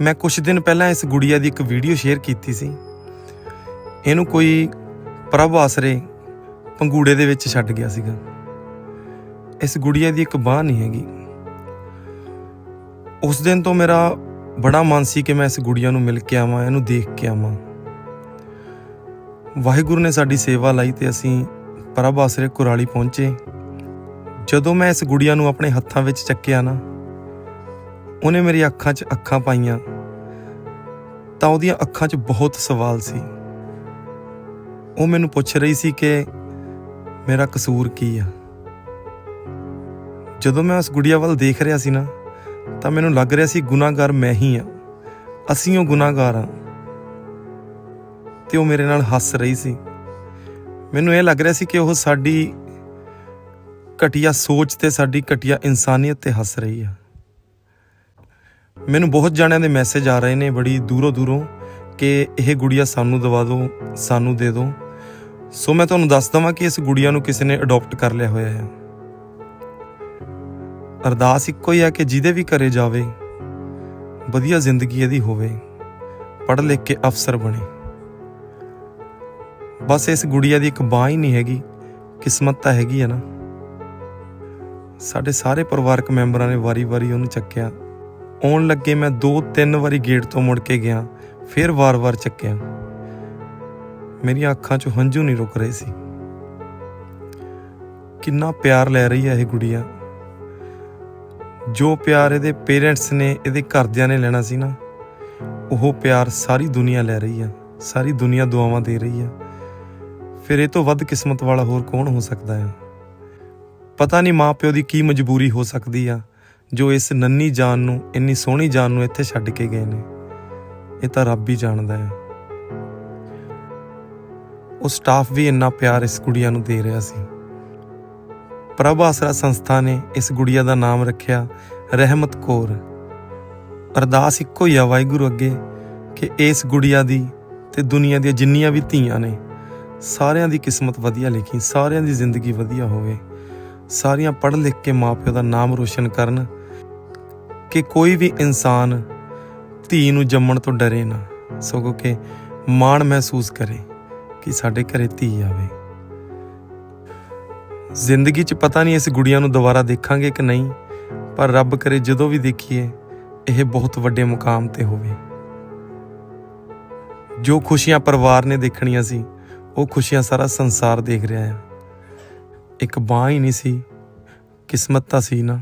ਮੈਂ ਕੁਝ ਦਿਨ ਪਹਿਲਾਂ ਇਸ ਗੁੜੀਆ ਦੀ ਇੱਕ ਵੀਡੀਓ ਸ਼ੇਅਰ ਕੀਤੀ ਸੀ। ਇਹਨੂੰ ਕੋਈ ਪ੍ਰਭ ਆਸਰੇ ਪੰਗੂੜੇ ਦੇ ਵਿੱਚ ਛੱਡ ਗਿਆ ਸੀਗਾ। ਇਸ ਗੁੜੀਆ ਦੀ ਇੱਕ ਬਾਹ ਨਹੀਂ ਹੈਗੀ। ਉਸ ਦਿਨ ਤੋਂ ਮੇਰਾ ਬੜਾ ਮਨ ਸੀ ਕਿ ਮੈਂ ਇਸ ਗੁੜੀਆ ਨੂੰ ਮਿਲ ਕੇ ਆਵਾਂ, ਇਹਨੂੰ ਦੇਖ ਕੇ ਆਵਾਂ। ਵਾਹਿਗੁਰੂ ਨੇ ਸਾਡੀ ਸੇਵਾ ਲਈ ਤੇ ਅਸੀਂ ਪ੍ਰਭ ਆਸਰੇ ਕੁਰਾਲੀ ਪਹੁੰਚੇ। ਜਦੋਂ ਮੈਂ ਇਸ ਗੁੜੀਆ ਨੂੰ ਆਪਣੇ ਹੱਥਾਂ ਵਿੱਚ ਚੱਕਿਆ ਨਾ ਉਹਨੇ ਮੇਰੀ ਅੱਖਾਂ 'ਚ ਅੱਖਾਂ ਪਾਈਆਂ। ਤਾਂ ਉਹਦੀਆਂ ਅੱਖਾਂ 'ਚ ਬਹੁਤ ਸਵਾਲ ਸੀ। ਉਹ ਮੈਨੂੰ ਪੁੱਛ ਰਹੀ ਸੀ ਕਿ ਮੇਰਾ ਕਸੂਰ ਕੀ ਆ? ਜਦੋਂ ਮੈਂ ਉਸ ਗੁੜੀਆ ਵੱਲ ਦੇਖ ਰਿਹਾ ਸੀ ਨਾ, ਤਾਂ ਮੈਨੂੰ ਲੱਗ ਰਿਹਾ ਸੀ ਗੁਨਾਹਗਾਰ ਮੈਂ ਹੀ ਆ। ਅਸੀਂ ਉਹ ਗੁਨਾਹਗਾਰ ਆ। ਤੇ ਉਹ ਮੇਰੇ ਨਾਲ ਹੱਸ ਰਹੀ ਸੀ। ਮੈਨੂੰ ਇਹ ਲੱਗ ਰਿਹਾ ਸੀ ਕਿ ਉਹ ਸਾਡੀ ਘਟੀਆ ਸੋਚ ਤੇ ਸਾਡੀ ਘਟੀਆ ਇਨਸਾਨੀਅਤ ਤੇ ਹੱਸ ਰਹੀ ਆ। ਮੈਨੂੰ ਬਹੁਤ ਜਾਣਿਆਂ ਦੇ ਮੈਸੇਜ ਆ ਰਹੇ ਨੇ, ਬੜੀ ਦੂਰੋਂ ਦੂਰੋਂ ਕਿ ਇਹ ਗੁੜੀਆ ਸਾਨੂੰ ਦਵਾ ਦਿਓ ਸਾਨੂੰ ਦੇ ਦਿਓ ਸੋ ਮੈਂ ਤੁਹਾਨੂੰ ਦੱਸ ਦਵਾਂ ਕਿ ਇਸ ਗੁੜੀਆ ਨੂੰ ਕਿਸੇ ਨੇ ਅਡਾਪਟ ਕਰ ਲਿਆ ਹੋਇਆ ਹੈ। ਅਰਦਾਸ ਇੱਕੋ ਹੀ ਹੈ ਕਿ ਜਿਹਦੇ ਵੀ ਘਰੇ ਜਾਵੇ, ਵਧੀਆ ਜ਼ਿੰਦਗੀ ਇਹਦੀ ਹੋਵੇ, ਪੜ੍ਹ ਲਿਖ ਕੇ ਅਫਸਰ ਬਣੇ। ਬਸ ਇਸ ਗੁੜੀਆ ਦੀ ਇੱਕ ਬਾਹ ਹੀ ਨਹੀਂ ਹੈਗੀ, ਕਿਸਮਤ ਤਾਂ ਹੈਗੀ ਹੈ ਨਾ। ਸਾਡੇ ਸਾਰੇ ਪਰਿਵਾਰਕ ਮੈਂਬਰਾਂ ਨੇ ਵਾਰੀ-ਵਾਰੀ ਉਹਨੂੰ ਚੱਕਿਆ। ਆਉਣ ਲੱਗੇ ਮੈਂ ਦੋ ਤਿੰਨ ਵਾਰੀ ਗੇਟ ਤੋਂ ਮੁੜ ਕੇ ਗਿਆ, ਫਿਰ ਵਾਰ-ਵਾਰ ਚੱਕਿਆ। ਮੇਰੀਆਂ ਅੱਖਾਂ 'ਚੋਂ ਹੰਝੂ ਨਹੀਂ ਰੁਕ ਰਹੇ ਸੀ। ਕਿੰਨਾ ਪਿਆਰ ਲੈ ਰਹੀ ਹੈ ਇਹ ਗੁੜੀਆ। ਜੋ ਪਿਆਰ ਇਹਦੇ ਪੇਰੈਂਟਸ ਨੇ ਇਹਦੇ ਘਰਦਿਆਂ ਨੇ ਲੈਣਾ ਸੀ ਨਾ, ਉਹ ਪਿਆਰ ਸਾਰੀ ਦੁਨੀਆ ਲੈ ਰਹੀ ਆ ਸਾਰੀ ਦੁਨੀਆ ਦੁਆਵਾਂ ਦੇ ਰਹੀ ਆ ਫਿਰ ਇਹ ਤੋਂ ਵੱਧ ਕਿਸਮਤ ਵਾਲਾ ਹੋਰ ਕੌਣ ਹੋ ਸਕਦਾ ਹੈ? ਪਤਾ ਨਹੀਂ ਮਾਪਿਓ ਦੀ ਕੀ ਮਜਬੂਰੀ ਹੋ ਸਕਦੀ ਆ। ਜੋ ਇਸ ਨੰਨੀ ਜਾਨ ਨੂੰ, ਇੰਨੀ ਸੋਹਣੀ ਜਾਨ ਨੂੰ ਇੱਥੇ ਛੱਡ ਕੇ ਗਏ ਨੇ। ਇਹ ਤਾਂ ਰੱਬ ਹੀ ਜਾਣਦਾ ਹੈ। ਉਹ ਸਟਾਫ ਵੀ ਇੰਨਾ ਪਿਆਰ ਇਸ ਗੁੜੀਆ ਨੂੰ ਦੇ ਰਿਹਾ ਸੀ। ਪ੍ਰਭ ਆਸਰਾ ਸੰਸਥਾ ਨੇ ਇਸ ਗੁੜੀਆ ਦਾ ਨਾਮ ਰੱਖਿਆ ਰਹਿਮਤ ਕੌਰ। ਅਰਦਾਸ ਇੱਕੋ ਹੀ ਆ ਵਾਹਿਗੁਰੂ ਅੱਗੇ ਕਿ ਇਸ ਗੁੜੀਆ ਦੀ ਤੇ ਦੁਨੀਆ ਦੀਆਂ ਜਿੰਨੀਆਂ ਵੀ ਧੀਆਂ ਨੇ, ਸਾਰਿਆਂ ਦੀ ਕਿਸਮਤ ਵਧੀਆ ਲਿਖੀ, ਸਾਰਿਆਂ ਦੀ ਜ਼ਿੰਦਗੀ ਵਧੀਆ ਹੋਵੇ। ਸਾਰੀਆਂ ਪੜ੍ਹ ਲਿਖ ਕੇ ਮਾਪਿਓ ਦਾ ਨਾਮ ਰੋਸ਼ਨ ਕਰਨ ਕਿ ਕੋਈ ਵੀ ਇਨਸਾਨ ਧੀ ਨੂੰ ਜੰਮਣ ਤੋਂ ਡਰੇ ਨਾ, ਸਗੋਂ ਕਿ ਮਾਣ ਮਹਿਸੂਸ ਕਰੇ ਕਿ ਸਾਡੇ ਘਰੇ ਧੀ ਆਵੇ। ਜ਼ਿੰਦਗੀ 'ਚ ਪਤਾ ਨਹੀਂ ਇਸ ਗੁੜੀਆਂ ਨੂੰ ਦੁਬਾਰਾ ਦੇਖਾਂਗੇ ਕਿ ਨਹੀਂ, ਪਰ ਰੱਬ ਕਰੇ ਜਦੋਂ ਵੀ ਦੇਖੀਏ, ਇਹ ਬਹੁਤ ਵੱਡੇ ਮੁਕਾਮ ਤੇ ਹੋਵੇ। ਜੋ ਖੁਸ਼ੀਆਂ ਪਰਿਵਾਰ ਨੇ ਦੇਖਣੀਆਂ ਸੀ, ਉਹ ਖੁਸ਼ੀਆਂ ਸਾਰਾ ਸੰਸਾਰ ਦੇਖ ਰਿਹਾ ਹੈ। ਇੱਕ ਬਾਂਹ ਹੀ ਨਹੀਂ ਸੀ, ਕਿਸਮਤ ਤਾਂ ਸੀ ਨਾ।